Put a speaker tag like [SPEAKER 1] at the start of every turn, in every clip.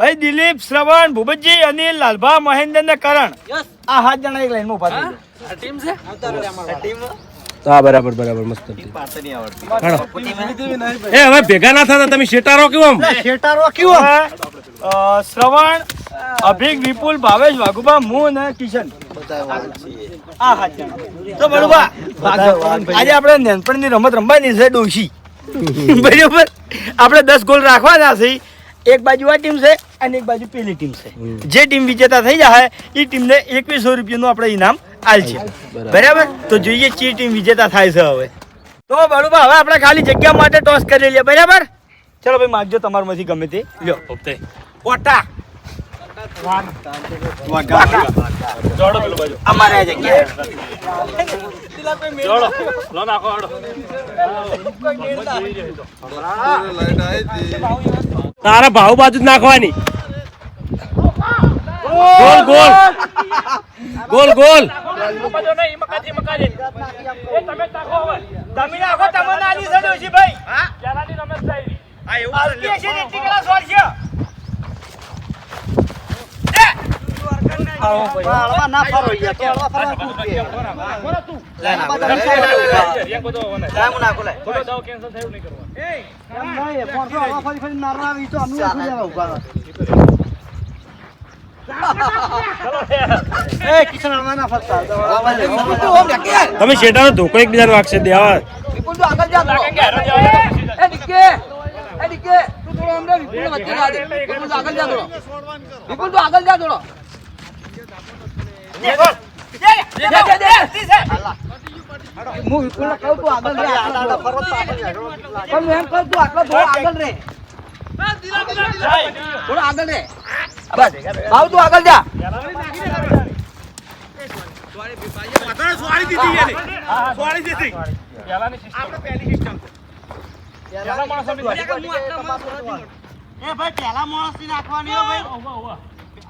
[SPEAKER 1] ભાઈ દિલીપ શ્રવણ ભૂપતજી અનિલ લાલભા મહેન્દ્ર ને કરણ આ સાત જણા એક લાઈનમાં ઊભા થઈ
[SPEAKER 2] ટીમ છે?
[SPEAKER 3] હા બરાબર બરાબર મસ્ત એ હવે ભેગા ના થતા તમે શેટારો કેવો
[SPEAKER 1] શેટારો અ, શ્રવણ અભિક વિપુલ ભાવેશ વાઘુબા હું અને કિશન. આ સાત જણા. તો બરોબર. આજે આપણે નેનપણની રમત રમવાની છે ડોશી. બરોબર? આપણે દસ ગોલ રાખવાના છે. એક બાજુ આ ટીમ છે અને એક બાજુ પેલી ટીમ છે. જે ટીમ વિજેતા થઈ જાય એ ટીમને એકવીસો રૂપિયાનું આપણે ઇનામ આલ છે. બરાબર. તો જોઈએ ચી ટીમ વિજેતા થાય છે હવે. તો બરોબર હવે આપણે ખાલી જગ્યા માટે ટોસ કરી લઈએ. બરાબર? ચલો ભાઈ માગજો તમારામાંથી ગમે તે. લ્યો. ઓટા અમારે આ જગ્યા.
[SPEAKER 3] તારા ભાવ બાજુ જ નાખવાની. Goal goal. Goal goal.
[SPEAKER 1] તમે નાખો તમને નાની છે. ડોશીભાઈ. હલકી હશે ને એટલી કલા સોળ છે. એ!
[SPEAKER 3] તમે શેટાનો ધોકો એકબીજાને વાગશે દેવા
[SPEAKER 2] વિપુલ તું આગળ જા થોડો. એ ડિક્કે એ ડિક્કે તું થોડો અંદર વિપુલ વચ્ચે જા દે વિપુલ તું આગળ જા થોડો વિપુલ તું આગળ જા થોડો
[SPEAKER 1] દે, ગોલ. ને.
[SPEAKER 2] હું કહું હું
[SPEAKER 1] ભાઈ પહેલા માણસની નાખવાની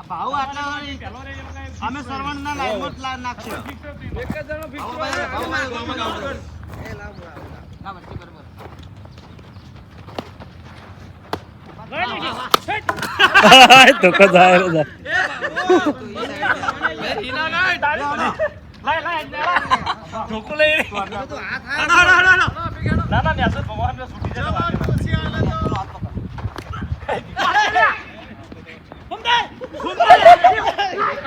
[SPEAKER 1] ભાવ આટલા. અમે સરવણના લાઈનમાં જ લા- નાખશું.
[SPEAKER 3] ધોકો જાય જાય.
[SPEAKER 1] એ બારસો, બારસો.
[SPEAKER 2] પણ ગોલ નહીં
[SPEAKER 1] ના ગમે તે degree નહીં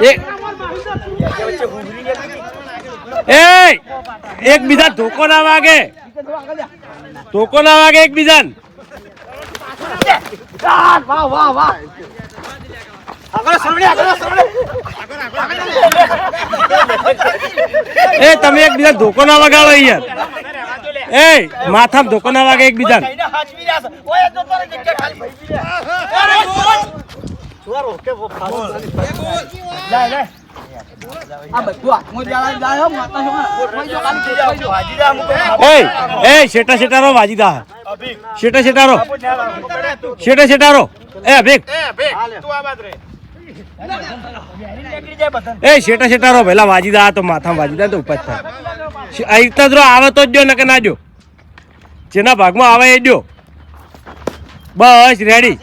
[SPEAKER 3] લે. ધોકો ના વાગે. કે વો વાગે એકબીજા એ તમે
[SPEAKER 2] બધું હાથમાં જ જાય એ હો, માતા છો. વાગે એક જાઓ, જાઓ.
[SPEAKER 1] ભાજી દે અમુક.
[SPEAKER 3] એ એ શેટા શેટારો વાજીદા.
[SPEAKER 1] અભિક.
[SPEAKER 3] શેટા શેટારો
[SPEAKER 1] આપો ને આ પકડે તું.
[SPEAKER 3] શેટા શેટારો એ અભિક.
[SPEAKER 1] એ,
[SPEAKER 3] શેટા શેટારો વાજીદા તો માથામાં વાજીદા તો ઉપજ થાય. આ રીતના જો આવે તો જ જો કે ના જો જેના ભાગમાં આવે એ જો બસ રેડી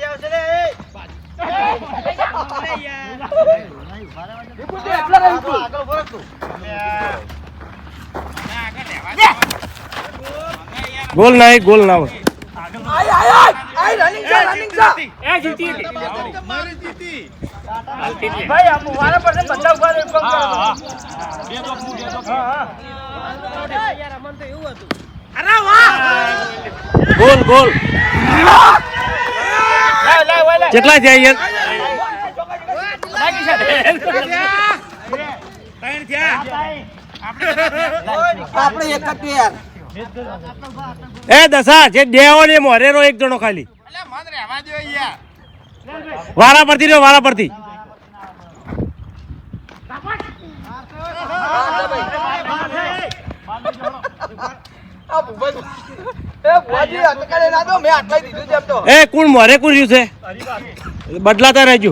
[SPEAKER 1] એમ ના કરો. હા, હા.
[SPEAKER 3] Goal goal. કેટલા થયા યાર
[SPEAKER 1] લાગી છે.
[SPEAKER 2] આપણે એક જ યાર.
[SPEAKER 3] એ દશા જે દેવો ને મોરેરો એક જણો ખાલી. વારા પરથી રહ્યો વાળા પરથી
[SPEAKER 2] એ ભુવાજી અટકાડે ના દો મેં આટલાય દીધું છે એમ તો.
[SPEAKER 3] એ કોણ મોરે કોણ રહ્યું છે? બદલાતા રહેજો.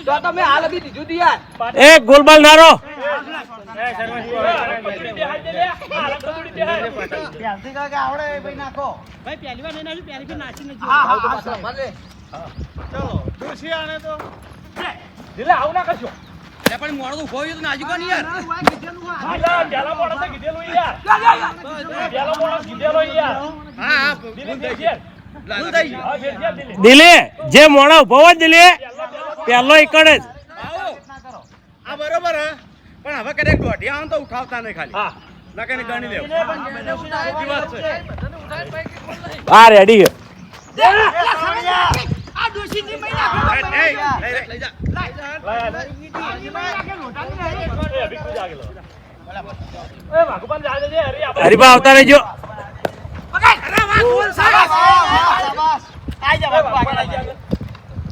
[SPEAKER 2] તો તમે હાલ બી દીધું તું. યાર
[SPEAKER 3] એ ગોલ નારો
[SPEAKER 2] પણ મોડું ઊભો હોય તો નાજુકો નહીં યાર.
[SPEAKER 3] દિલે જે મોડા ઊભો હોય દિલે પેલો એકડ જ
[SPEAKER 1] આ બરોબર હે પણ હવે કદાચ દોઢિયા આમ તો ઉઠાવતા નહીં ખાલી નકે ગણી લેવું
[SPEAKER 3] આ રેડી આવતા રહેજો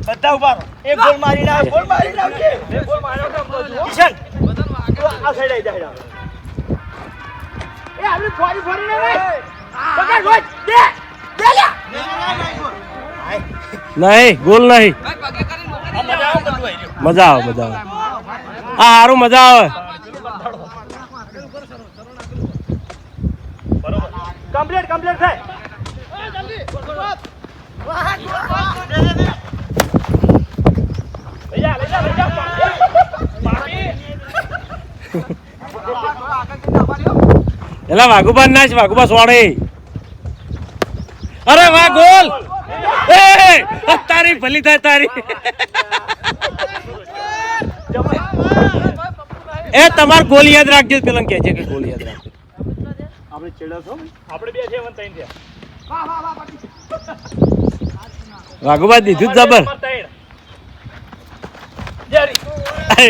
[SPEAKER 1] બધા ઊભા રહો. એક ગોલ મારી ના ગોલ મારી નાખજે. કિશન તું આ સાઈડ આવી જાય એ આપણે ફોરી ફોરી ને પકડ રોજ દે દે લે.
[SPEAKER 3] નહીં ગોલ નહીં.
[SPEAKER 1] મજા આવે.
[SPEAKER 3] મજા આવે મજા આવે. આ સારું મજા આવે.
[SPEAKER 1] કમ્પ્લીટ કમ્પ્લીટ થાય લઈ જા, લઈ જા, લઈ જા.
[SPEAKER 3] એલા વાઘુબા છે વાઘુબા સોડે અરે વાહ ગોલ! એ તારી ભલી થાય તારી. એ તમાર ગોલ યાદ રાખજો પેલા કે છે કે ગોલ યાદ રાખજો.
[SPEAKER 1] આપણે ચેડા છો? આપણે બે છે વન ત્રણ છે.
[SPEAKER 3] વાઘુબા દીધું જબર
[SPEAKER 1] ત્રણ જારી
[SPEAKER 3] એ,
[SPEAKER 2] જા જા જા જા જા હાલા
[SPEAKER 1] ચલો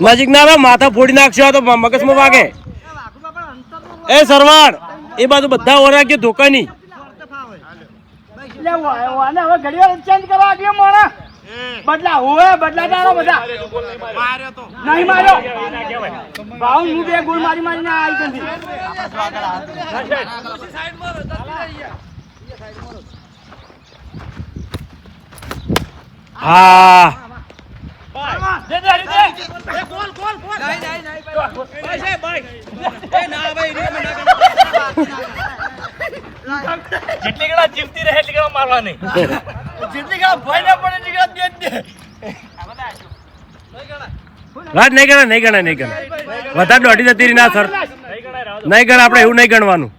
[SPEAKER 3] નજીક ના માથા ફોડી નાખશો તો મગજમાં વાગે. એ સરવાણ, એ બાજુ બધા ઓરાગ્યો ધોકાની.
[SPEAKER 1] ધોકા વાને હવે ઘડીવાર ચેન્જ કરવા આગળ મોણા બદલા હોય બદલા તારો બધા. નહીં માર્યો. ભાવ હું બે ગોળ મારી મારીને આવી જલ્દી
[SPEAKER 3] હા.
[SPEAKER 1] જેટલી ગણા જીવતી રહે એટલી ગણા મારવા નહીં જેટલી ગણા ભય ના પડે એટલી ગણા દે દે.
[SPEAKER 3] રાજ નહીં ગણા નહીં ગણા નહીં ગણા વધારે દોઢી જતી રહી ના સર. નહીં ગણા આપણે એવું નહીં ગણવાનું.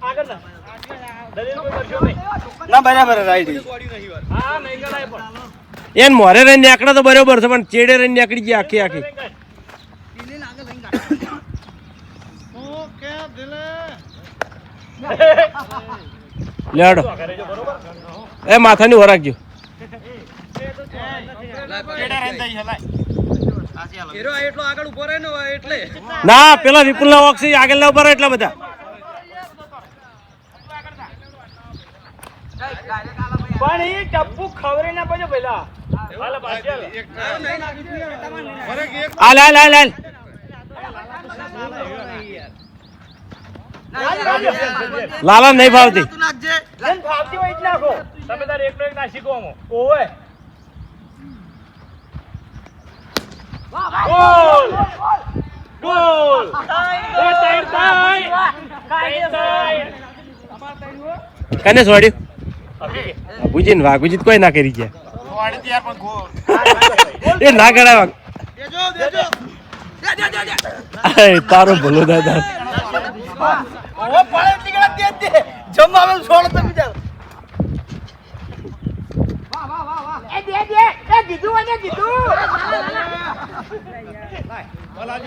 [SPEAKER 1] ના બરાબર રાઈટ.
[SPEAKER 3] એન મોરે રહીને નીકળે તો બરોબર છે પણ ચેડે રહીને નીકળી ગયા આખી આખી. લેડો. એ માથાની ઓરાકજો
[SPEAKER 2] હીરો એટલો આગળ ઊભો રહે ને એટલે.
[SPEAKER 3] ના પેલા વિપુલ ના ઓક્સી આગળ ના ઊભા રહે એટલા બધા.
[SPEAKER 1] પણ એ ટપ્પુ ખવરે ના પડે પેલા.
[SPEAKER 3] હાલ હાલ. હાલ હાલ લાલા નહીં ભાવતી.
[SPEAKER 1] ભાવતી ફાવતી હોય જ નાખો. તમે તાર એકનો એક ના શીખો આમાં. ઓવે. Goal Gol! એ થાય
[SPEAKER 3] કને છોડ્યું વાઘુજી ને વાઘુજી કોઈ ના કરી ગયા
[SPEAKER 2] એ ના એ તારો ભલો દાદા.
[SPEAKER 1] જમવા આવે તો છોડ તો બીજા.
[SPEAKER 4] એ દે દે એ કીધું અને કીધું
[SPEAKER 3] અરે ઊભા નતો રે મૂકો અંદર જતી રહે મારું
[SPEAKER 2] આ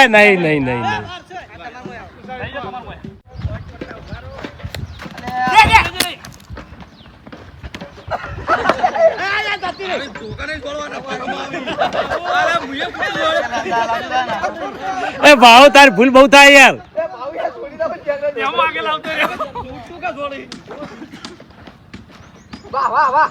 [SPEAKER 2] સે નહીં નહીં એ ભાવ તાર ભૂલ બહુ થાય યાર.
[SPEAKER 3] વાહ વાહ વાહ.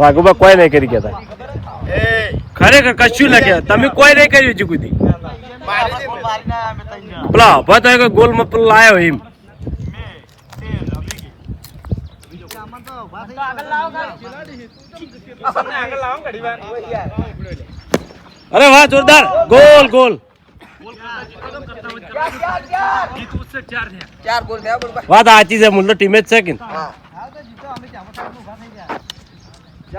[SPEAKER 2] વાઘુબા કોઈ નહીં કરી ગયા ખરેખર કશું ના કહેવાય. તમે કોઈ નહીં કર્યું હજુ સુધી. પેલા ઊભા થાય કે ગોલમાં પેલો લાયો એમ. અરે વાહ જોરદાર. Goal goal.
[SPEAKER 3] ચાર બોલ થયા બોલ
[SPEAKER 2] વાત સાચી છે મુલ્લો ટીમે જ છે કે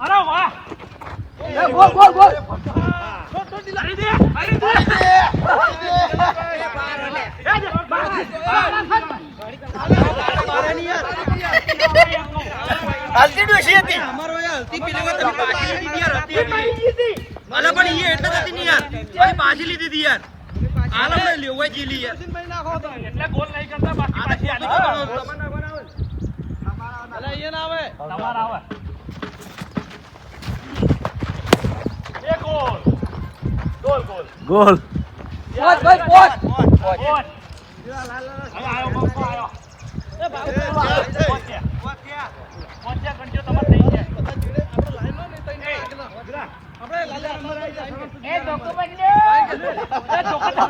[SPEAKER 3] દી એ ગોલ
[SPEAKER 1] હાલતી ડોશી હતી.
[SPEAKER 5] અલા પણ એટલે હતી ને યાર પછી પાછી લીધી હતી યાર હાલ આપણે લેવાય જીલી યાર
[SPEAKER 2] ગોલ
[SPEAKER 3] પોચ ભાઈ પોચ
[SPEAKER 4] એ ધોકો તમારા આવે. તમારા તો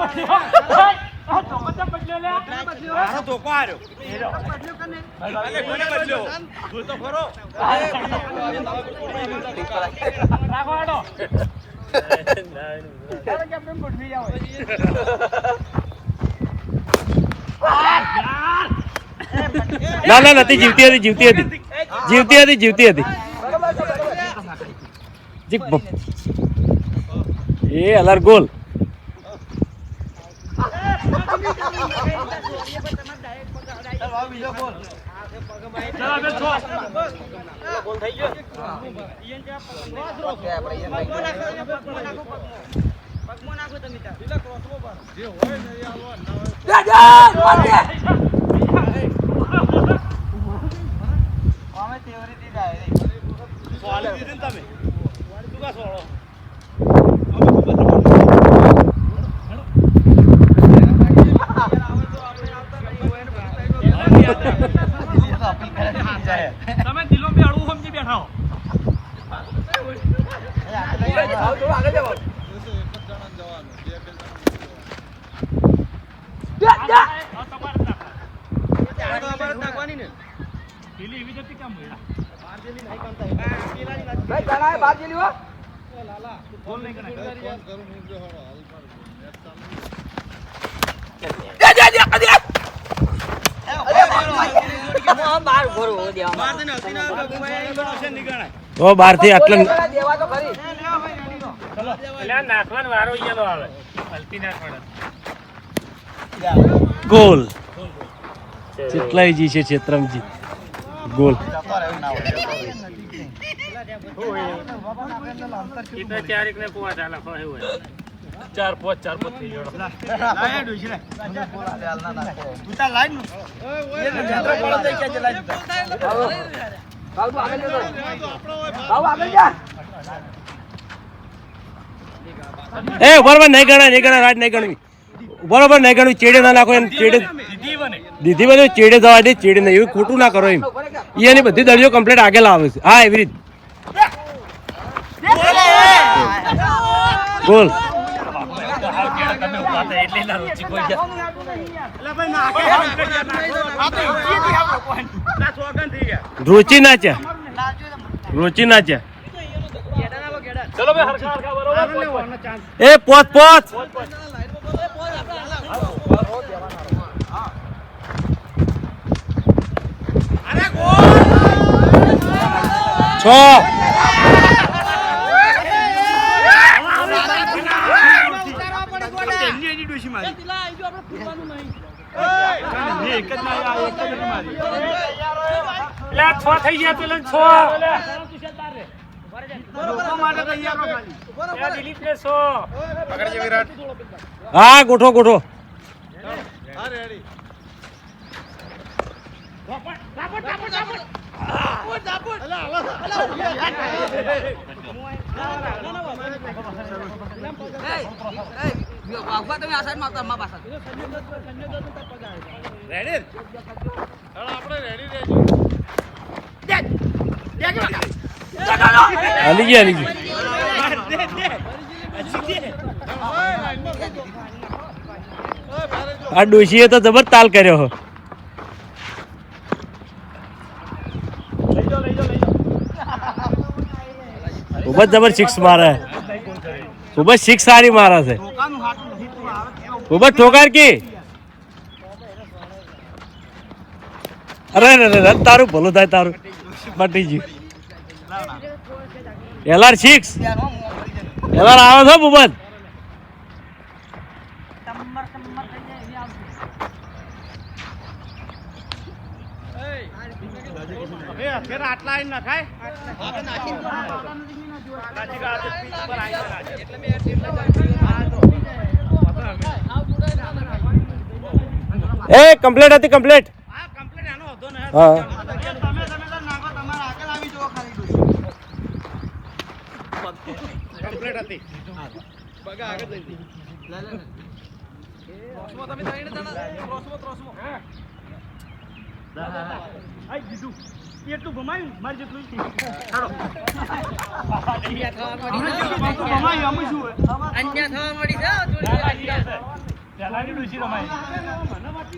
[SPEAKER 4] બદલ્યો આ ધોકો તો બદલ્યો લે
[SPEAKER 5] મારો ધોકો આર્યો અલે કોને બદલ્યો જોઈ તો ખરો
[SPEAKER 4] રાખો આડો
[SPEAKER 2] ના ના નથી જીવતી હતી જીવતી હતી. જીવતી હતી જીવતી હતી. એ અલર ગોલ.
[SPEAKER 5] સોલી દીધી ને તમે. શું કા સોળો
[SPEAKER 4] તમે દિલો બે અડવું સમજી બેઠા હો
[SPEAKER 2] આવો, થોડું આગળ જાઓ. જા, જા.
[SPEAKER 4] પેલી એવી જતી કેમ મળ્યા
[SPEAKER 2] ભાઈ, ઘણા એ બહાર જેલી હો. જા, જા, જા, જા.
[SPEAKER 3] તો બારથી આટલા
[SPEAKER 2] દેવા તો ખરી.
[SPEAKER 4] નાખવાનો વારો ઈયાનો આવે. હલતી નાખવાનો.
[SPEAKER 3] ગોલ. કેટલાય જી છે ચેત્રમજી ગોલ.
[SPEAKER 4] એટલે ચાર ને પોવા ચાલે એવું હોય. ચાર પોચ ચાર પોચ થઈ.
[SPEAKER 3] એ બરોબર નહીં ગણાય નહીં ગણાય રાત નહીં ગણવી. બરોબર નહીં ગણવી. ચેડે ના નાખો એમ ચેડે
[SPEAKER 4] દીધી બને.
[SPEAKER 3] ચેડે જવા દે ચેડે નહીં. એવું ખોટું ના કરો એમ. એની બધી દળીઓ કમ્પ્લીટ આગળ આવે છે. હા એવી રીત. ગોલ
[SPEAKER 4] તમે ઊભા હતા એટલે ના રૂચી કોઈ ગયા
[SPEAKER 1] એટલે ભાઈ નાખે. આ તો.
[SPEAKER 4] ના થઈ ગયા.
[SPEAKER 3] રોચી નાચ્યા રોચી નાચ્યા
[SPEAKER 4] ચલો ભાઈ હરખા હરખા બરોબર?
[SPEAKER 3] એ પોત પોત. છ.
[SPEAKER 1] એક જ એક જ નથી મારી.
[SPEAKER 4] છ થઈ ગયા પેલા છ
[SPEAKER 1] લોકો માટે તૈયાર રહો ખાલી.
[SPEAKER 4] પેલા દિલીપ ને છ
[SPEAKER 3] હા ગોઠો ગોઠો
[SPEAKER 2] વાગવા તમે આ સાઈડ મારતા, મારા પાછળ.
[SPEAKER 3] હાલી ગઈ હાલી ગઈ આ ડોશીએ તો જબર તાલ કર્યો હો. ખૂબ જ જબર સિક્સ મારે. ખૂબ જ સિક્સ સારી મારે છે. ખૂબ જ ઠોકાર કી. અરે અરે તારું ભલું થાય, તારું. પટી ગયું એલઆર સિક્સ એલઆર આવે છે, ભૂપત?
[SPEAKER 1] આટલા નખાય.
[SPEAKER 3] એ કમ્પ્લેટ હતી કમ્પ્લેટ હા.
[SPEAKER 1] એટલું ભમાયું મારે જેટલું ચાલો. થવા મળી જાવ હોય?
[SPEAKER 4] પેલાની ડૂસી રમાય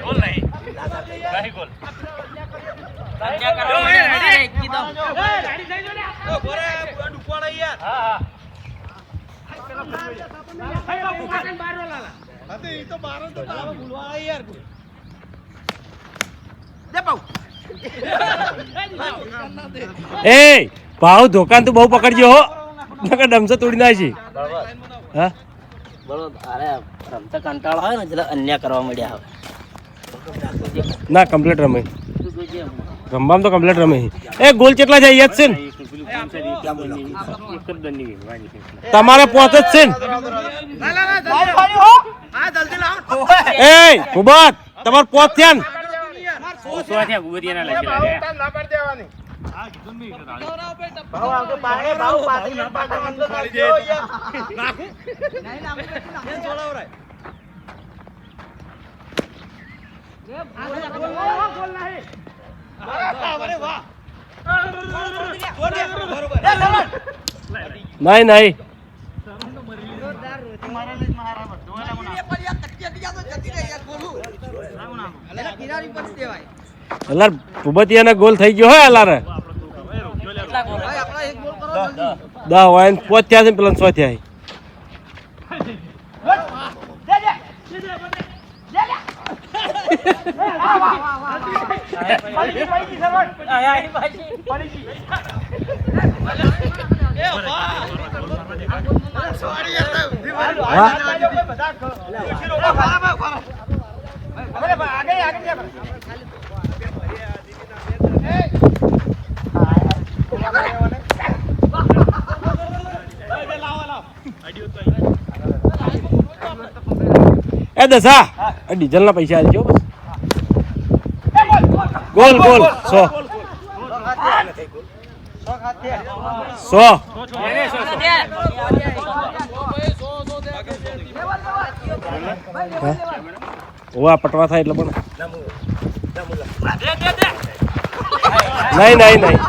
[SPEAKER 4] ગોલ નહીં નહીં ગોલ હા
[SPEAKER 3] એ ભાવ ધોકાન તું બહુ પકડજો હો. નકર ડમસો તોડી નાખી હા?
[SPEAKER 5] અરે રમતા કંટાળો આવે ને એટલે અન્ય કરવા મળ્યા
[SPEAKER 3] ના કમ્પ્લીટ રમે રમવામાં તો કમ્પ્લીટ રમે એ ગોલ કેટલા છે યાદ છે ને તમારે પહોંચ જ છે ને
[SPEAKER 1] લાય ખાલી હો.
[SPEAKER 2] હા જલ્દી લાવો
[SPEAKER 3] એ ભૂબત તમાર પોત થયા ને નહીં નહીં અલાર ભૂબતિયાને ગોલ થઈ ગયો હોય અલારે. દા હોય છે પેલા સો થયા. એ દસા ડીઝલ ના પૈસા આલજો બસ. Goal goal. સો. સો. ઓવા પટવા થાય એટલે પણ. નહીં નહીં નહીં.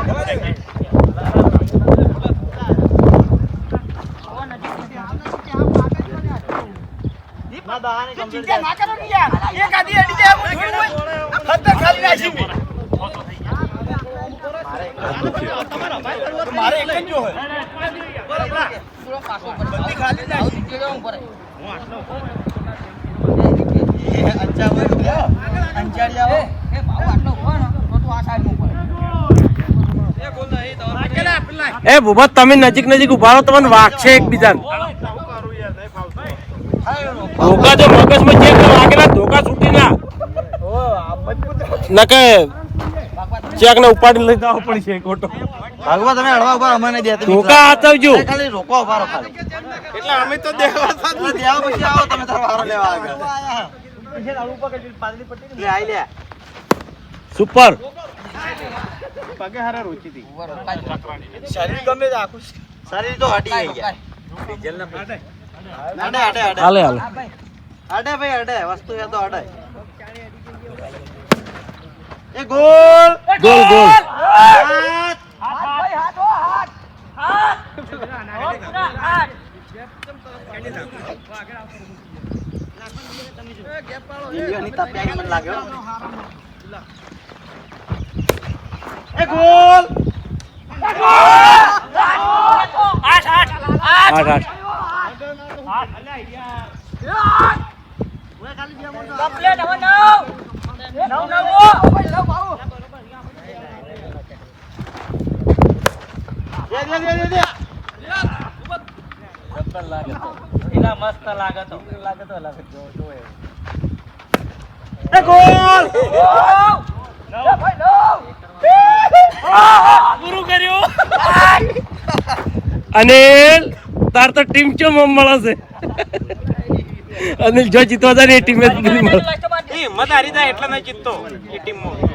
[SPEAKER 5] ચિંતા ના કરો ને યાર. એક આધી અડી જાય હું જોયું ખાલી નાખી મેં. મારે એક જ જો હોય. બધી ખાલી નાખી
[SPEAKER 3] એ ભૂપત તમે નજીક નજીક ઊભા રહો તમને વાગશે એકબીજા ધોકા જો મગજમાં ચેક વાગેલા ધોકા છૂટી ના. નકે ચેક ને ઉપાડી લઈ જવો પડશે ખોટો.
[SPEAKER 5] ભાગવા તમે હળવા ઊભા અમને દે
[SPEAKER 3] ધોકા આતવજો
[SPEAKER 5] ખાલી રોકો ઊભા ખાલી. એટલે અમે તો દેવા દેવા પછી આવો તમે તારો વારો લેવા આગળ. લે આઈ લે.
[SPEAKER 3] સુપર.
[SPEAKER 5] શરીર ગમે જ આખું શરીર તો હટી ગઈ ગયા ડીઝલ ના અડે અડે અડે
[SPEAKER 3] હાલે હાલે.
[SPEAKER 5] અડે ભાઈ અડે વસ્તુ એ તો અડે એ ગોલ!
[SPEAKER 3] Goal goal.
[SPEAKER 5] દિલ્હીની હાથ મને લાગ્યો એ ગોલ!
[SPEAKER 3] આઠ નવ.
[SPEAKER 5] દે
[SPEAKER 3] અનિલ, તાર તો ટીમ ચો મમ મળે અનિલ, જો જીતવા જાય એ ટીમે
[SPEAKER 2] હિંમત હારી જાય એટલે નહીં જીતતો. એ ટીમમાં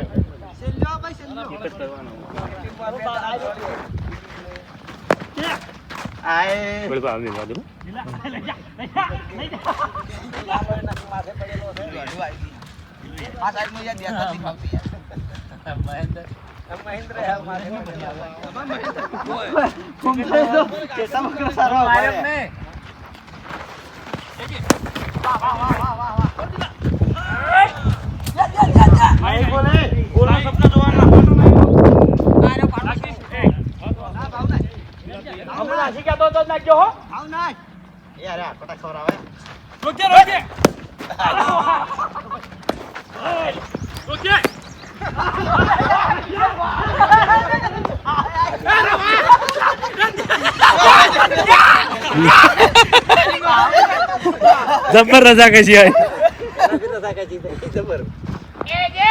[SPEAKER 2] પડતો આવી બાજુ મહેન્દ્ર બોલે.
[SPEAKER 5] ઓલા સપના આય યાર આ પટા ખવરાવે
[SPEAKER 2] રોકે રોકે
[SPEAKER 3] જબર રજા કશી આવી
[SPEAKER 4] એ જે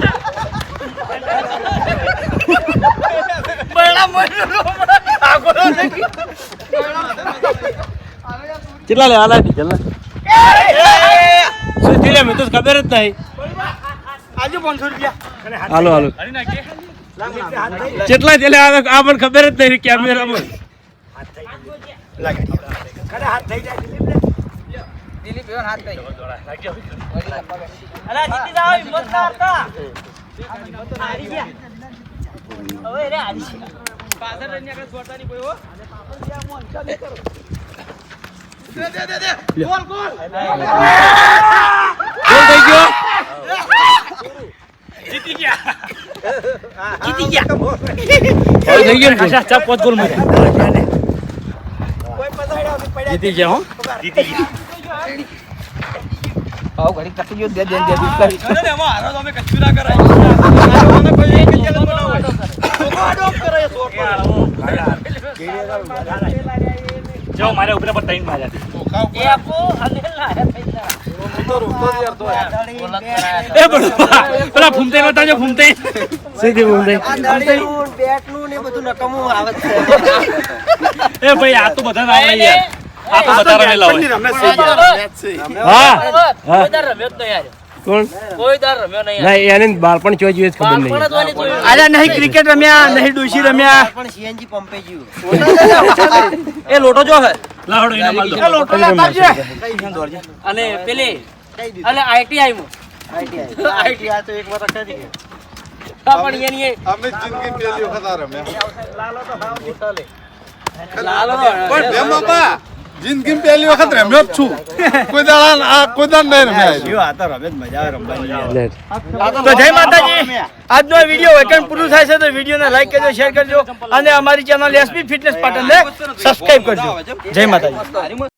[SPEAKER 3] કેટલા લેવાના ડીઝલ શું થયું લે? મેં તો ખબર જ નહીં.
[SPEAKER 1] આજુ પાંચસો રૂપિયા.
[SPEAKER 3] હાલો હાલો. કેટલા છે આ આ પણ ખબર જ નહીં કેમેરામાં.
[SPEAKER 1] ખરે હાથ થઈ જાય
[SPEAKER 2] દિલીપ એવો હાથ થઈ
[SPEAKER 5] અલા જીતી જાવ હિંમત ના હતા હારી ગયા હવે રે હારી છે
[SPEAKER 4] પાછળ રહીને આગળ છોડતા નહીં કોઈ હો.
[SPEAKER 3] કેમ થઈ ગયો.
[SPEAKER 5] જીતી ગયા.
[SPEAKER 3] હવે થઈ ગયો ને
[SPEAKER 5] ચાર પાંચ ગોલ માર્યા.
[SPEAKER 1] જીતી ગયા હો.
[SPEAKER 2] આવો ઘડી કટી ગયો દે દે દે દે
[SPEAKER 4] અરે એમાં હારો તો અમે કશું ના કરાય. કોઈ એક જ બનાવો
[SPEAKER 5] જો મારે ઉપર પર ત્રણ માર્યા એ ભાઈ આ તો બધા ના લઈ યાર. આ તો બધા રમેલા હોય.
[SPEAKER 3] હા.
[SPEAKER 5] રમ્યો જ નહીં યાર.
[SPEAKER 3] કોણ?
[SPEAKER 5] કોઈ દર રમ્યો નહીં.
[SPEAKER 3] ના એને બાળપણ ચો જોઈએ ખબર નહીં.
[SPEAKER 5] અરે નહીં ક્રિકેટ
[SPEAKER 1] રમ્યા નહીં ક્રિકેટ રમ્યા. નહીં પંપે રમ્યા
[SPEAKER 4] એ લોટો જો હે.
[SPEAKER 5] લાડો એને માલ દો.
[SPEAKER 1] લોટો લેતા આવજે.
[SPEAKER 5] અને પેલી અને આઈટીઆઈ મો આઈટીઆઈ પણ એની એ
[SPEAKER 6] અમે જિંદગી પહેલી વખત આ રમ્યા.
[SPEAKER 5] લાલો
[SPEAKER 6] પણ બે બાપા જિંદગી પહેલી વખત રમ્યો જ છું. કોઈ દાડા આ કોઈ દાડા નહીં રમ્યા
[SPEAKER 1] આ તો રમે જ મજા આવે રમવાની તો જય માતાજી. આજનો વિડિયો વેકન પૂરું થાય છે તો વિડીયોને લાઈક કરજો શેર કરજો અને અમારી ચેનલ એસબી ફિટનેસ પાટણને સબસ્ક્રાઇબ કરજો. જય માતાજી.